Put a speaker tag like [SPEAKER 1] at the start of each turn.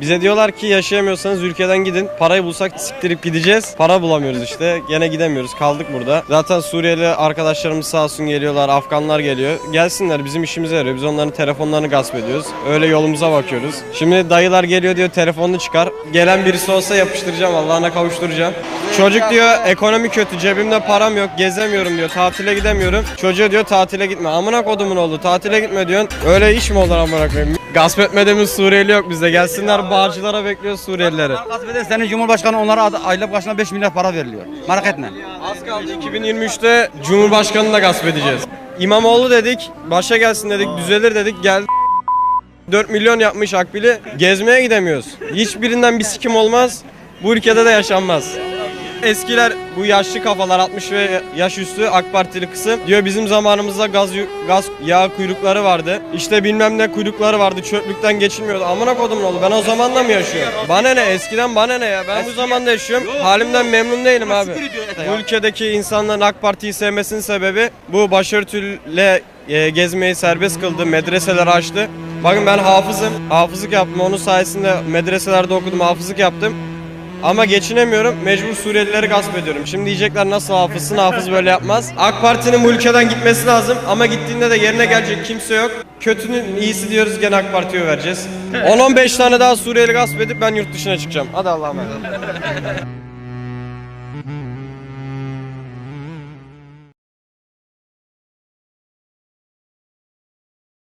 [SPEAKER 1] Bize diyorlar ki yaşayamıyorsanız ülkeden gidin. Parayı bulsak siktirip gideceğiz. Para bulamıyoruz işte. Gene gidemiyoruz. Kaldık burada. Zaten Suriyeli arkadaşlarımız sağ olsun geliyorlar. Afganlar geliyor. Gelsinler bizim işimize yarıyor. Biz onların telefonlarını gasp ediyoruz. Öyle yolumuza bakıyoruz. Şimdi dayılar geliyor diyor telefonunu çıkar. Gelen birisi olsa yapıştıracağım. Allah'ına kavuşturacağım. Çocuk diyor ekonomi kötü. Cebimde param yok. Gezemiyorum diyor. Tatile gidemiyorum. Çocuğa diyor tatile gitme. Amına kodumun oldu. Tatile gitme diyorsun. Öyle iş mi olur amına koyayım? Gasp etmediğimiz Suriyeli yok bizde. Gelsinler bağcılara bekliyor Suriyelileri.
[SPEAKER 2] Gasp eder senin Cumhurbaşkanı onlara ad- aylık başına 5 milyar para veriliyor. Merak etme.
[SPEAKER 1] Az kaldı 2023'te Cumhurbaşkanını da gasp edeceğiz. İmamoğlu dedik, başa gelsin dedik, düzelir dedik, geldi 4 milyon yapmış Akbil'i. Gezmeye gidemiyoruz. Hiçbirinden bir sikim olmaz. Bu ülkede de yaşanmaz. Eskiler bu yaşlı kafalar 60 ve yaş üstü AK Partili kısım diyor bizim zamanımızda gaz gaz yağ kuyrukları vardı. İşte bilmem ne kuyrukları vardı. Çöplükten geçilmiyordu. Amına kodum oldu. Ben o zaman da mı yaşıyorum? Bana ne? Eskiden bana ne ya? Ben bu zamanda yaşıyorum. Halimden memnun değilim abi. Bu ülkedeki insanların AK Parti'yi sevmesinin sebebi bu başörtüyle e, gezmeyi serbest kıldı. Medreseler açtı. Bakın ben hafızım. Hafızlık yaptım. Onun sayesinde medreselerde okudum. Hafızlık yaptım. Ama geçinemiyorum. Mecbur Suriyelileri gasp ediyorum. Şimdi diyecekler nasıl hafızsın? Hafız böyle yapmaz. AK Parti'nin bu ülkeden gitmesi lazım. Ama gittiğinde de yerine gelecek kimse yok. Kötünün iyisi diyoruz gene AK Parti'ye vereceğiz. 10-15 tane daha Suriyeli gasp edip ben yurt dışına çıkacağım. Hadi Allah'a emanet.